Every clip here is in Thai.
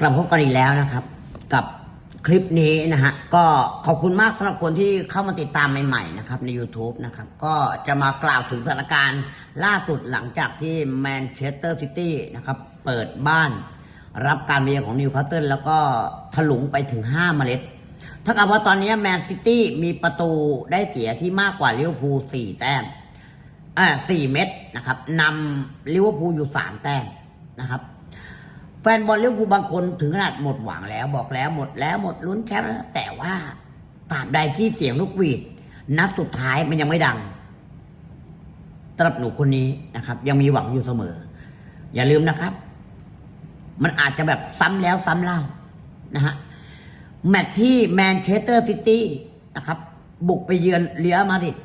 กลับพบกันอีกแล้วนะครับ กับคลิปนี้นะฮะก็ขอบคุณมากสำหรับคนที่เข้ามาติดตามใหม่ๆนะครับใน YouTube นะครับก็จะมากล่าวถึงสถานการณ์ล่าสุดหลังจากที่แมนเชสเตอร์ซิตี้นะครับเปิดบ้านรับการมาเยือนของนิวคาสเซิลแล้วก็ถลุงไปถึง 5 เมล็ดถ้ากับว่าตอนนี้แมนซิตี้มีประตูได้เสียที่มากกว่าลิเวอร์พูล4แต้มอ่าสี่เม็ดนะครับนำลิเวอร์พูลอยู่สามแต้มนะครับ แฟนบอลเลิเวอร์พูลบางคนถึงขนาดหมดหวังแล้ว บอกแล้วหมดแล้วหมดลุ้นแชมป์แล้วแต่ว่าตราบใดที่เสียงลูกหวีด นัดสุดท้ายมันยังไม่ดังสำหรับหนูคนนี้นะครับ ยังมีหวังอยู่เสมอ อย่าลืมนะครับ มันอาจจะแบบซ้ำแล้วซ้ำเล่านะฮะแมตช์ที่แมนเชสเตอร์ซิตี้นะครับ บุกไปเยือนเรียลมาดริด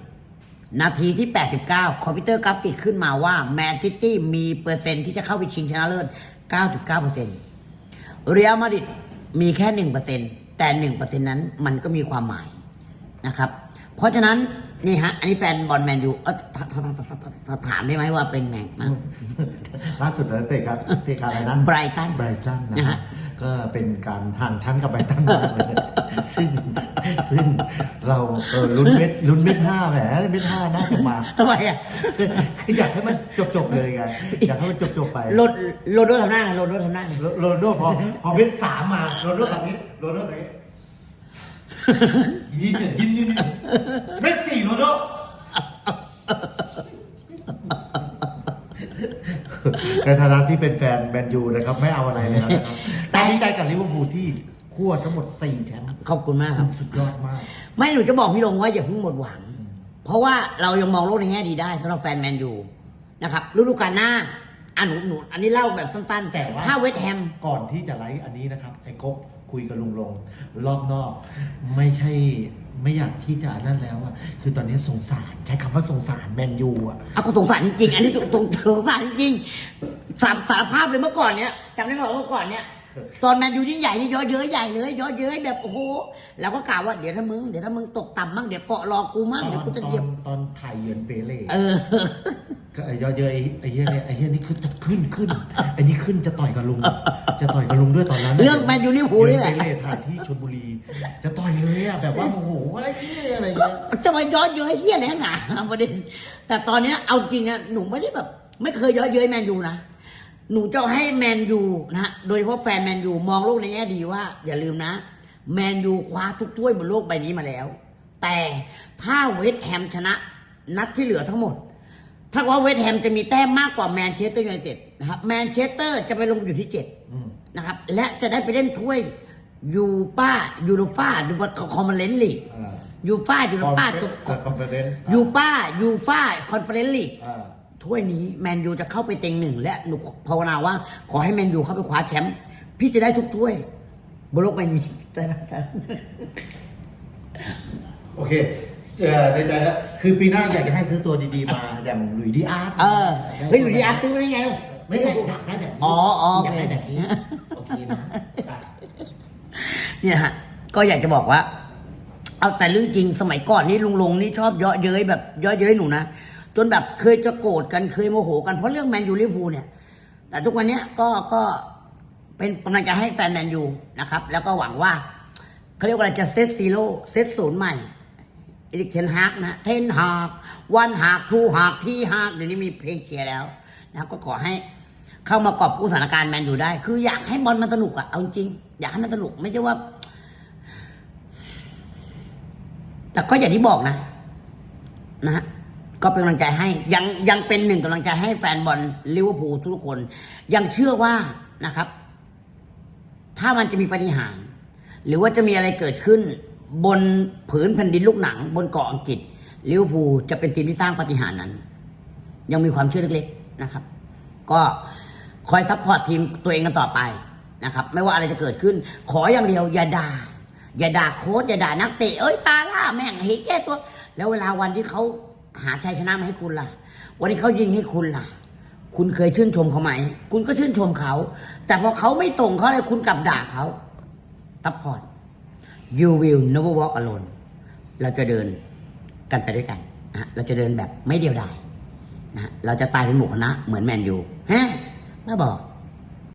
นาทีที่ 89 คอมพิวเตอร์กราฟิกขึ้นมาว่าแมนซิตี้มีเปอร์เซ็นต์ที่จะเข้าไปชิงชนะเลิศ 9.9%เรียลมาดริดมีแค่ 1%แต่ 1%นั้นมันก็มีความหมายนะครับ เพราะฉะนั้นนี่ฮะ อันนี้แฟนบอลแมนยูเออถถถถถถามได้ไหมว่าเป็นแมนมั้งล่าสุดเลยเตะครับเตะกับอะไรนะไบรตันไบรตันนะนะฮะฮะก็เป็นการห่างชั้นกับไบรตันมากเลย ซึ่งซึ่งเราเออลุ้นเม็ดลุ้นเม็ดห้าแหมเม็ดห้าน่าจะมาทำไมอะคืออยากให้มันจบจบๆเลยไงอยากให้มันจบจบๆไปโรดโรดโดทำหน้าไงโรดโดทำหน้าไงโรโรนลโดพอพอเม็ดสามมาโรนลโดแบบนี้โรนลโดแบบนี้ยิ้มยิ้มยิ้มยิ้มเม็ดสี่โรนลโดในฐานะที่เป็นแฟนแมนยูนะครับ ไม่เอาอะไรแล้วนะครับแต่ดีใจกับลิเวอร์พูลที่ คั่วทั้งหมด4แชมป์ขอบคุณมากครับ สุดยอดมาก ไม่หนูจะบอกพี่ลงว่าอย่าเพิ่งหมดหวัง เพราะว่าเรายังมองโลกในแง่ดีได้สำหรับแฟนแมนยูนะครับฤดูกาลหน้าอะหนูหนูอันนี้เล่าแบบสั้นๆ แต่ว่าถ้าเวสต์แฮมก่อนที่จะไลฟ์อันนี้นะครับ ไอ้กบคุยกับลุงลง รอบนอก ไม่ใช่ไม่อยากที่จะนั่นแล้วอะคือตอนนี้สงสารใช้คำว่าสงสารแมนยูอะเอาก็สงสารจริงๆอันนี้สงสงสงสารจริงๆสารสารภาพเลยเมื่อก่อนเนี้ยจำได้ไหมว่าเมื่อก่อนเนี้ย ตอนแมนยูยิ่งใหญ่นี่เยอะเย้ยใหญ่เลยเยอะเย้ยแบบโอ้โหเราก็กล่าวว่าเดี๋ยวถ้ามึงเดี๋ยวถ้ามึงตกต่ำมั่งเดี๋ยวเกาะรอกูมั่งตอเดี๋ยนวกูตจะอเหยียนบตอนถ่ายเยือนเปเล่เออก็ไอ้ยอดเยอะไอ้ไอ้เหี้ยเนี่ยไอ้เหี้ยนี่คือจะขึ้นขึ้นไอ้นี่ขึ้นจะต่อยกับลุง จะต่อยกับลุงด้วยตอนนั้นเรื่องแมนยูลิเวอร์พูลนี่แหละเปเล่ถ่ายที่ชลบุรี จะต่อยเลยอะแบบว่าโอ้โหอะไรเนี่ยอะไรก็เงี้ยจะมาย้อนเย้ยเฮี้ยอะไรนักหนาประเด็นแต่ตอนเนี้ยเอาจริงนะหนูไม่ได้แบบ ไม่เคยย้อนเย้ยแมนยูนะ หนูจะให้แมนยูนะฮะโดยเฉพาะแฟนแมนยูมองโลกในแง่ดีว่า อย่าลืมนะ แมนยูคว้าทุกถ้วยบนโลกใบนี้มาแล้ว แต่ถ้าเวสต์แฮมชนะ นัดที่เหลือทั้งหมด ถ้าว่าเวสต์แฮมจะมีแต้มมากกว่าแมนเชสเตอร์ยูไนเต็ดนะครับแมนเชสเตอร์จะไปลงอยู่ที่เจ็ดอืมนะครับ และจะได้ไปเล่นถ้วยยูป้ายูโรป้าดูว่าคอมเมนต์ลีกอ่ายูฟ่ายูโรป้าคอนเฟอเรนซ์ยูป้ายูฟ่าคอนเฟอเรนซ์ลีกอ่า ถ้วยนี้แมนยูจะเข้าไปเต็งหนึ่งและหนูภาวนาว่าขอให้แมนยูเข้าไปคว้าแชมป์พี่จะได้ทุกถ้วยบนโลกใบนี้แต่แต่โอเคเออในใจแล้วคือปีหน้าอยากจะให้ซื้อตัวดีๆมาอย่างหลุยส์ดีอาร์ตเออเฮ้ยอยู่ดีอาร์ตซื้อไว้ได้ไงไม่ได้อยากได้แบบนี้อ๋ออ๋อโออยากเคได้แบบนี้โอเคนะเนี่ยฮะก็อยากจะบอกว่า เอาแต่เรื่องจริงสมัยก่อนนี่ลุงลงนี่ชอบเยาะเย้ยแบบเยาะเย้ยหนูนะ จนแบบเคยจะโกรธกันเคยโมโหกันเพราะเรื่องแมนยูลิเวอร์พูเนี่ย แต่ทุกวันนี้ก็ก็เป็นกำลังใจให้แฟนแมนยูนะครับ แล้วก็หวังว่าเขาเรียกว่าอะไรจะเซตซีโร่เซตศูนย์ใหม่อีกเทนฮากนะเทนฮากวันฮากทูฮากที่ฮากเดี๋ยวนี้มีเพลงเชียร์แล้วนะครับก็ขอให้เข้ามากอบกู้สถานการณ์แมนยูได้ คืออยากให้บอลมันสนุกอะเอาจริง อยากให้มันสนุกไม่ใช่ว่า แต่ก็อย่างที่บอกนะ นะฮะ ก็เป็นกำลังใจให้ยังยังเป็นหนึ่งกำลังใจให้แฟนบอลลิเวอร์พูลทุกคน ยังเชื่อว่านะครับ ถ้ามันจะมีปฏิหารหรือว่าจะมีอะไรเกิดขึ้น บนผืนแผ่นดินลูกหนัง บนเกาะอังกฤษลิเวอร์พูลจะเป็นทีมที่สร้างปฏิหารนั้น ยังมีความเชื่อเล็กๆนะครับ ก็คอยซัพพอร์ตทีมตัวเองกันต่อไปนะครับ ไม่ว่าอะไรจะเกิดขึ้น ขออย่างเดียวอย่าด่าอย่าด่าโค้ชอย่าด่านักเตะเอ้ยตาล่าแม่งเห็นแก่ตัว แล้วเวลาวันที่เขา หาชัยชนะมาให้คุณล่ะ วันที่เขายิงให้คุณล่ะ คุณเคยชื่นชมเขาไหม คุณก็ชื่นชมเขา แต่พอเขาไม่ส่งเขาเลยคุณกลับด่าเขาซัพพอร์ต you will never walk alone เราจะเดินกันไปด้วยกันนะเราจะเดินแบบไม่เดียวดายนะฮะเราจะตายเป็นหมู่คณะเหมือนแมนยูฮะบ้าบอก